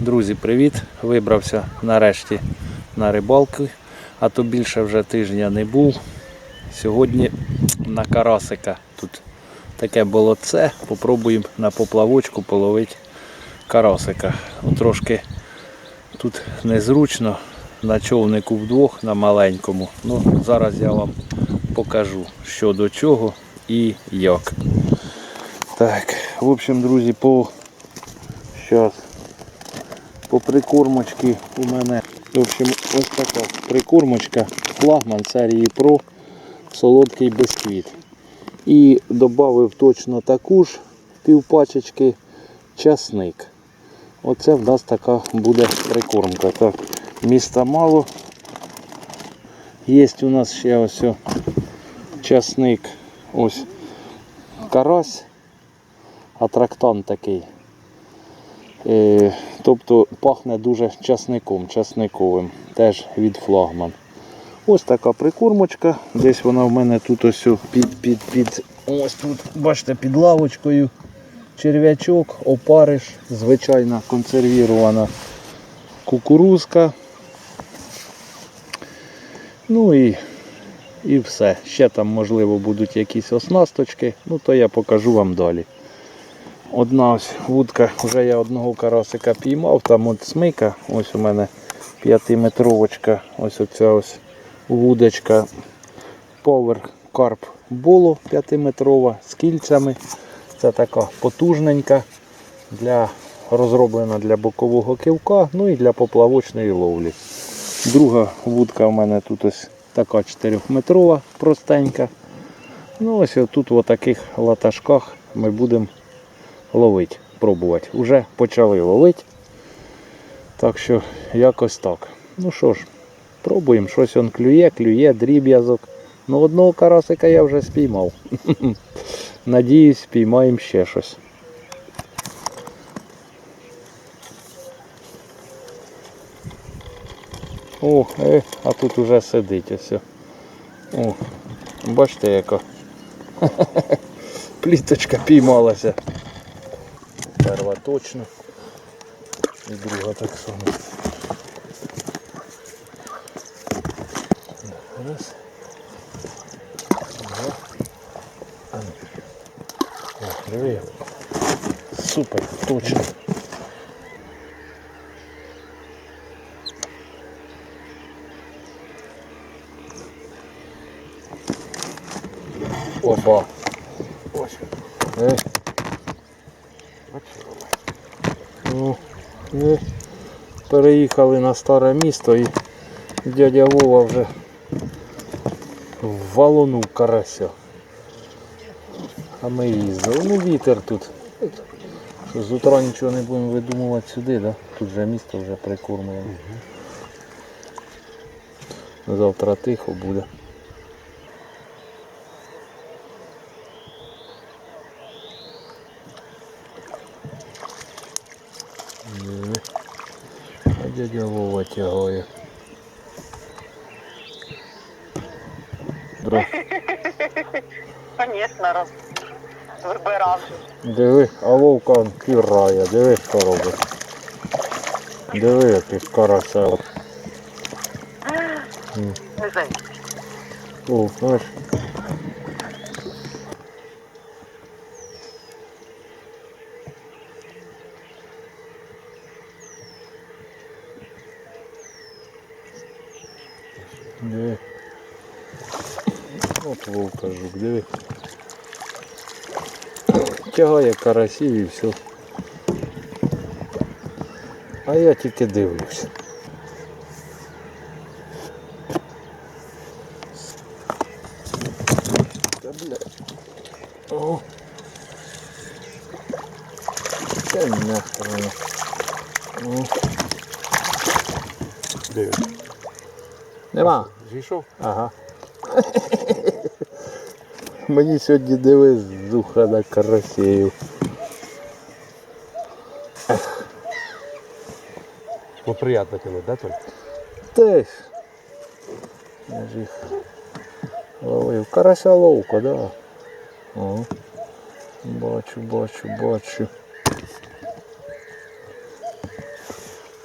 Друзі, привіт! Вибрався нарешті на рибалку, а то більше вже тижня не був. Сьогодні на карасика. Тут таке болотце. Попробуємо на поплавочку половити карасика. Ну, трошки тут незручно. На човнику вдвох, на маленькому. Ну, зараз я вам покажу, що до чого і як. Так, в общем, друзі, по Щас. По прикормочці у мене в общем, ось така прикормочка флагман серії Pro солодкий бисквіт. І додав точно таку ж півпачечки часник. Оце в нас така буде прикормка. Так, міста мало. Є у нас ще ось часник. Ось карась. Атрактан такий. Е, Тобто пахне дуже часником, часниковим, теж від флагман. Ось така прикормочка. Десь вона в мене тут ось під, під, під, ось тут, бачите, під лавочкою. Черв'ячок, опариш, звичайна консервірована кукурузка. Ну і, і все. Ще там, можливо, будуть якісь оснасточки, ну то я покажу вам далі. Одна ось вудка, вже я одного карасика піймав, там от смика, ось у мене п'ятиметровочка, ось оця ось вудочка Power Carp Bolo 5-метрова з кільцями. Це така потужненька, для, розроблена для бокового кивка, ну і для поплавочної ловлі. Друга вудка у мене тут ось така 4-метрова, простенька. Ну ось тут в таких латашках ми будемо ловити, пробувати. Уже почали ловити. Так що якось так. Ну що ж, пробуємо. Щось он клює, клює, дріб'язок. Ну одного карасика я вже спіймав. Надіюсь, спіймаємо ще щось. О, е, а тут уже сидить ось. О, бачите яка. Пліточка піймалася. Точно. І друга так само. Раз. Два. А. О, диви. Супер, точно. Опа. Ось. Е. Ну, ну, переїхали на старе місто і дядя Вова вже валонув карася. А ми їздили. Ну вітер тут. Що, з утра нічого не будемо видумувати сюди, да? тут вже місто вже прикормлено. Завтра тихо буде. Дядя Вова тягає. Дра. Звісно, роз... вибирав. Диви, а вовка пірає, диви, що робить. Диви, який карася. Не знаю. О, знаєш. Диви. От вовка жук, диви. Тягає карасів і все. А я тільки дивлюсь. Та блядь. О. Це нахрен. О. Диви. Нема. Зійшов? Ага. Мені сьогодні диви з на карасею. Ну приємно тянуть, да, Толь? Теж. Я ж їх ловив. Карася ловка, да. О. Бачу, бачу, бачу.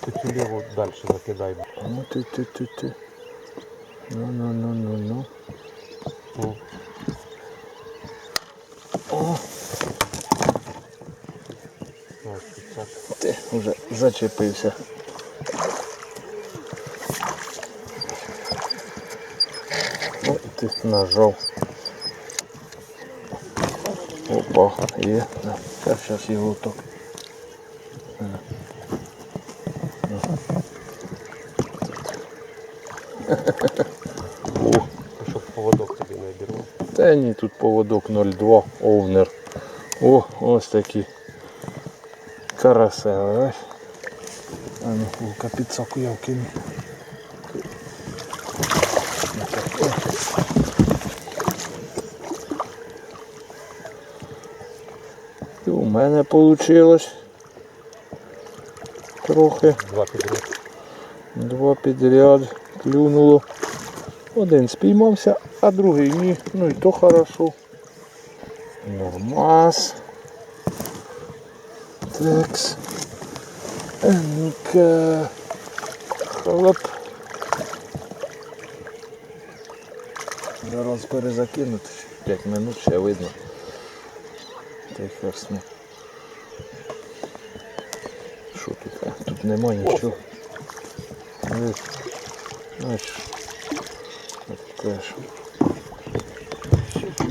Ти ліву далі закидай. Ну ти ти ти ти. Ну ну ну ну ну. О, О, ось тут так. ти вже зачепився. О, ти нажав. Опа, є. Зараз, зараз його так. О, А щоб поводок тобі не обірвав. Тут поводок 02 овнер. О, ось такі карасели? А ну, лука підсаку я вкину. І у мене вийшло трохи. Два підряд. Два підряд клюнуло. Один спіймався, а другий ні. Ну і то хорошо. Нормас. Такс. Ну-ка. Хлоп. Зараз перезакинути. 5 минут ще видно. Та й херсне. Що тут? А, тут нема нічого. Ну, Знаєш, от теж.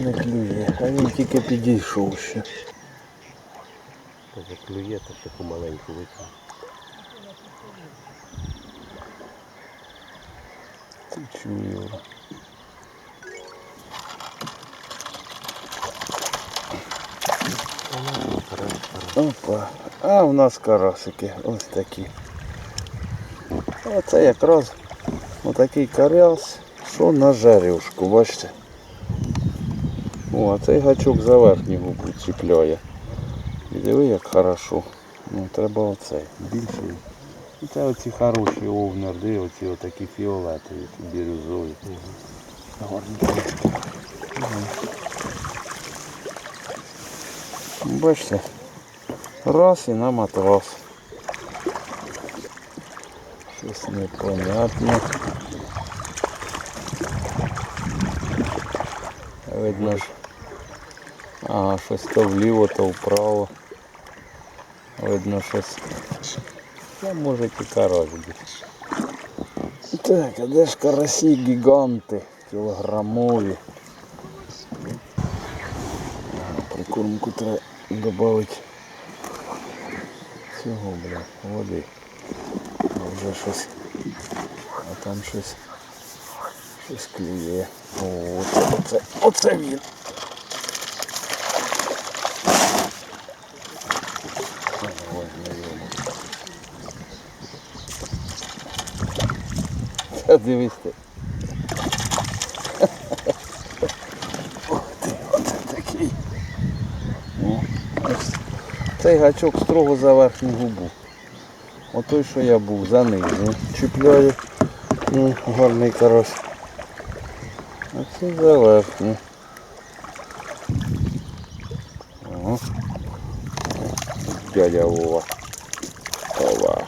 Не клює, а він тільки підійшов ще. То заклює, то таку маленьку викину. Ти чую. Опа. А в нас карасики ось такі. Оце якраз отакий каряс, що на жарюшку, бачите. О, а цей гачок за верхню губу чіпляє. І диви як хорошо. Ну треба оцей. Більший. І це оці хороші овнерди, оці отакі фіолетові, бірюзові. Гарні. Бачите, раз і на матрас. Щось непонятне. Видно ж. Ага, щось то вліво, то вправо. Видно щось. Я може і карась буде. Так, а де ж карасі гіганти? Кілограмові. Прикормку треба додати цього, бля, води. А вже щось. А там щось. Щось клює. О, оце, оце, оце він. Дивись ти. Ти, оце такий. Цей гачок строго за верхню губу. Отой, що я був, за нижню. Чіпляю. Ну, гарний карась. А це за верхню. Дядя Вова. Ова.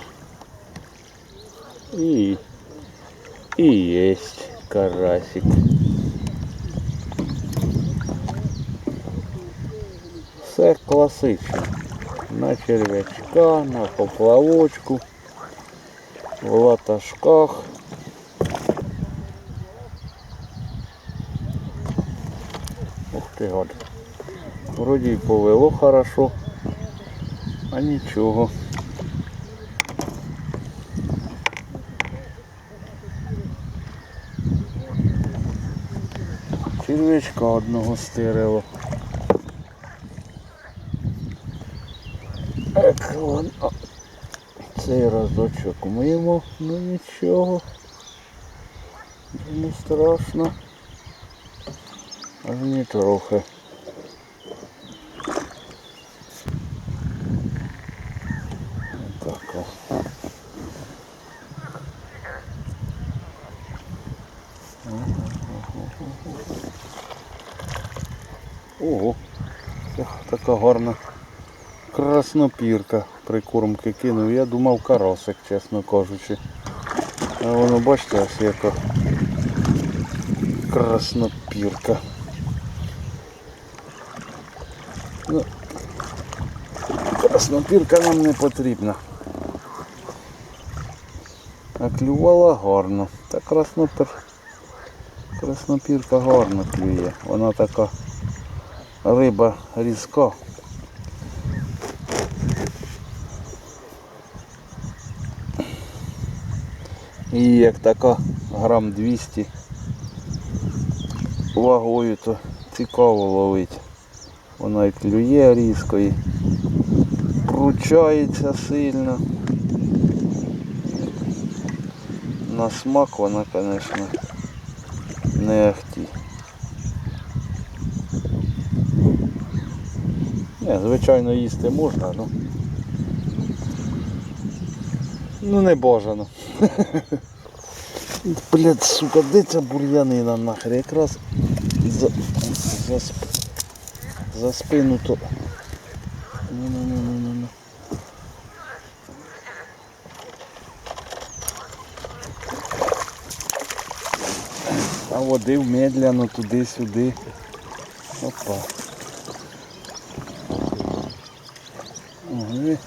І, і єсть карасик. Все класично. На черв'ячка, на поплавочку, в латашках. Ух ти гад. Вроді й повело хорошо, а нічого. Черв'ячка одного стирило. Цей разочок мимо, ну нічого. Не страшно. Аж не трохи. Ого, така гарна Краснопірка прикормки кинув. Я думав карасик, чесно кажучи. А воно бачите, ось яка краснопірка. Ну, краснопірка нам не потрібна. А клювала гарно. Та краснопір... краснопірка гарно клює. Вона така риба різка. І як така грам 200 вагою, то цікаво ловить. Вона і клює різко і пручається сильно. На смак вона, звісно, не ахті. Не, звичайно, їсти можна, ну. Ну не бажано. Блядь, сука, де ця бур'янина нахер? Якраз за, за, за спину то. Ну, ну, ну, ну, ну, ну. А водив медляно туди-сюди. Опа. Ага.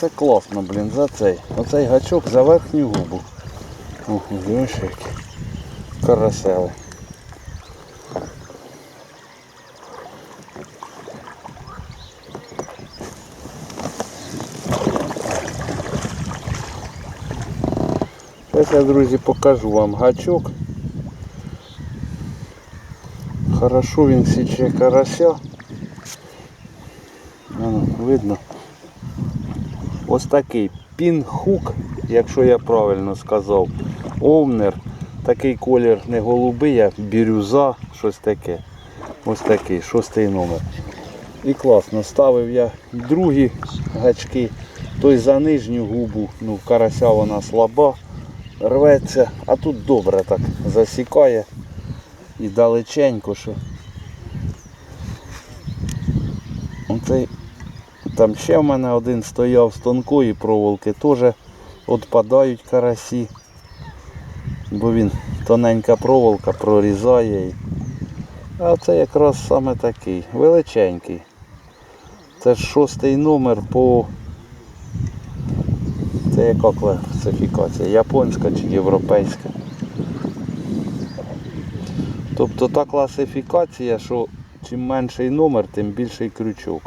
Це класно, блін, за цей. Оцей гачок за верхню губу. Ох, ось які. Карасели. Зараз я, друзі, покажу вам гачок. Хорошо він січе карася. Воно, видно. Ось такий пінхук, якщо я правильно сказав. Овнер. Такий колір не голубий, а бірюза, щось таке. Ось такий, шостий номер. І класно, ставив я другі гачки, той за нижню губу, ну карася вона слаба, рветься, а тут добре так засікає і далеченько, що. Оцей там ще в мене один стояв з тонкої проволоки, теж відпадають карасі, бо він тоненька проволока прорізає. А це якраз саме такий, величенький. Це ж шостий номер по... Це яка класифікація? Японська чи європейська? Тобто та класифікація, що чим менший номер, тим більший крючок.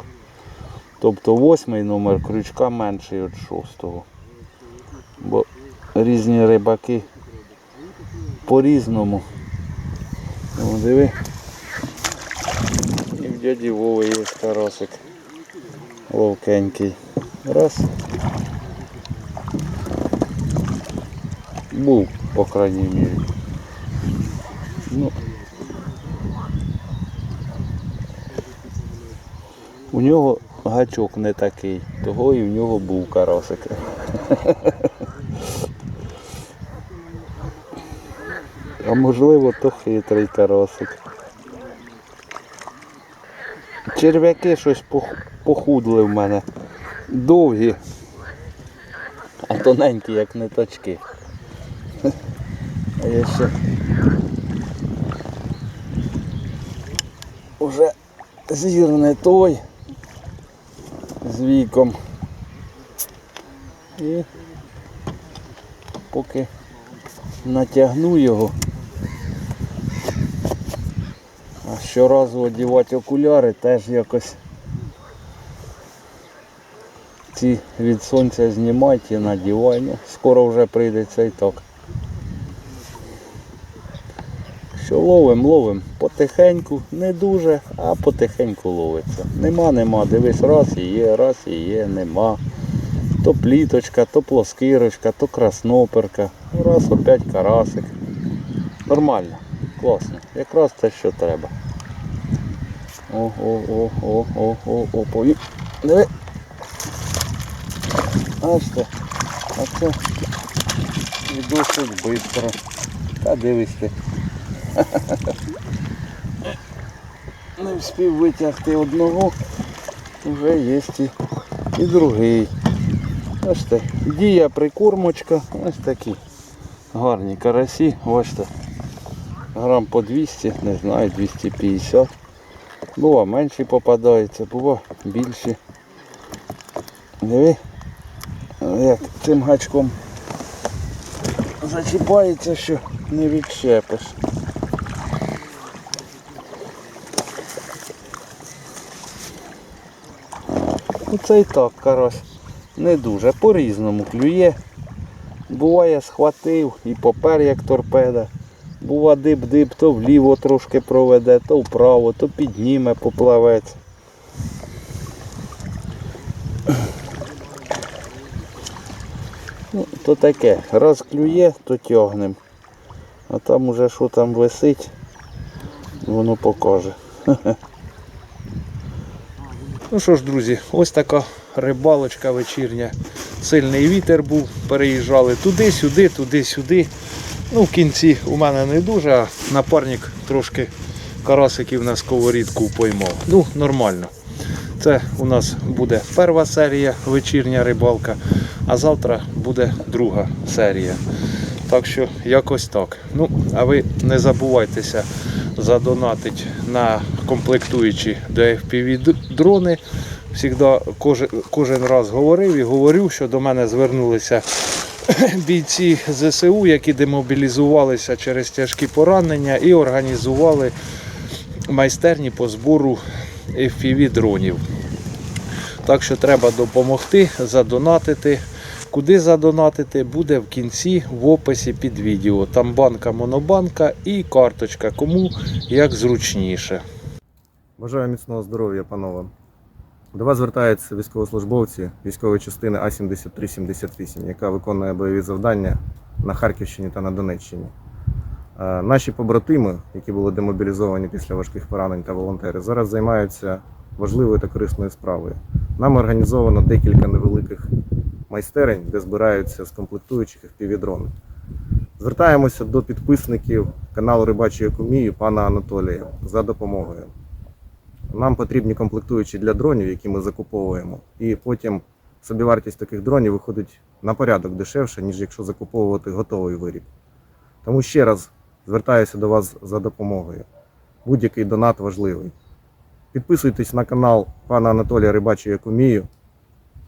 Тобто восьмий номер крючка менший від шостого. Бо різні рибаки по-різному. О, диви. І в дяді Вови є карасик. Ловкенький. Раз. Був, по крайній мірі. Ну, У нього гачок не такий, того і в нього був карасик. А можливо то хитрий карасик. Черв'яки щось похудли в мене. Довгі, а тоненькі, як ниточки. А я ще уже зір не той з віком. І поки натягну його. А щоразу одягати окуляри теж якось ці від сонця знімати і надівай. Скоро вже прийдеться і так. Що ловим, ловим потихеньку, не дуже, а потихеньку ловиться. Нема, нема. Дивись, раз і є, раз і є, нема. То пліточка, то плоскирочка, то красноперка. Раз опять карасик. Нормально, класно. Якраз те, що треба. О, о, о, о, о, о, о, пові. Диви. Аж це. А це і досить швидко. Та дивись ти. Не встиг витягти одного, вже є і, і другий. Бачите, дія прикормочка, ось такі гарні карасі, бачите. Грам по 200, не знаю, 250. Бува менші попадаються, бува більші. Диви, як цим гачком зачіпається, що не відчепиш. Ну це і так, карась. Не дуже. По-різному клює. Буває схватив і попер як торпеда. Бува дип-дип, то вліво трошки проведе, то вправо, то підніме поплавець. Ну, то таке, раз клює, то тягнем. А там уже що там висить, воно покаже. Ну що ж, друзі, ось така рибалочка вечірня. Сильний вітер був, переїжджали туди-сюди, туди-сюди. Ну, в кінці у мене не дуже, а напарник трошки карасиків на сковорідку поймав. Ну, нормально. Це у нас буде перша серія вечірня рибалка, а завтра буде друга серія. Так що якось так. Ну, а ви не забувайтеся задонатити на комплектуючі до FPV дрони. Всігда кожен, кожен раз говорив і говорю, що до мене звернулися бійці ЗСУ, які демобілізувалися через тяжкі поранення і організували майстерні по збору FPV дронів. Так що треба допомогти, задонатити. Куди задонатити, буде в кінці в описі під відео. Там банка монобанка і карточка, кому як зручніше. Бажаю міцного здоров'я, панове. До вас звертаються військовослужбовці військової частини А-7378, яка виконує бойові завдання на Харківщині та на Донеччині. Е, Наші побратими, які були демобілізовані після важких поранень та волонтери, зараз займаються важливою та корисною справою. Нам організовано декілька невеликих майстерень, де збираються з комплектуючих FPV-дрони. Звертаємося до підписників каналу Рибачої Кумію пана Анатолія за допомогою. Нам потрібні комплектуючі для дронів, які ми закуповуємо, і потім собівартість таких дронів виходить на порядок дешевше, ніж якщо закуповувати готовий виріб. Тому ще раз звертаюся до вас за допомогою. Будь-який донат важливий. Підписуйтесь на канал пана Анатолія Рибачого Кумію.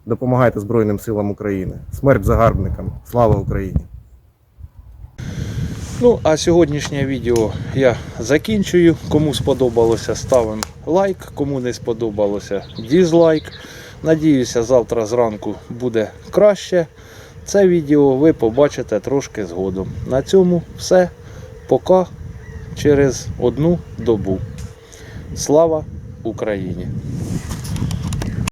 Допомагайте Збройним силам України. Смерть загарбникам! Слава Україні! Ну, а сьогоднішнє відео я закінчую. Кому сподобалося, ставимо лайк, кому не сподобалося, дізлайк. Надіюся, завтра зранку буде краще. Це відео ви побачите трошки згодом. На цьому все. Пока через одну добу. Слава Україні!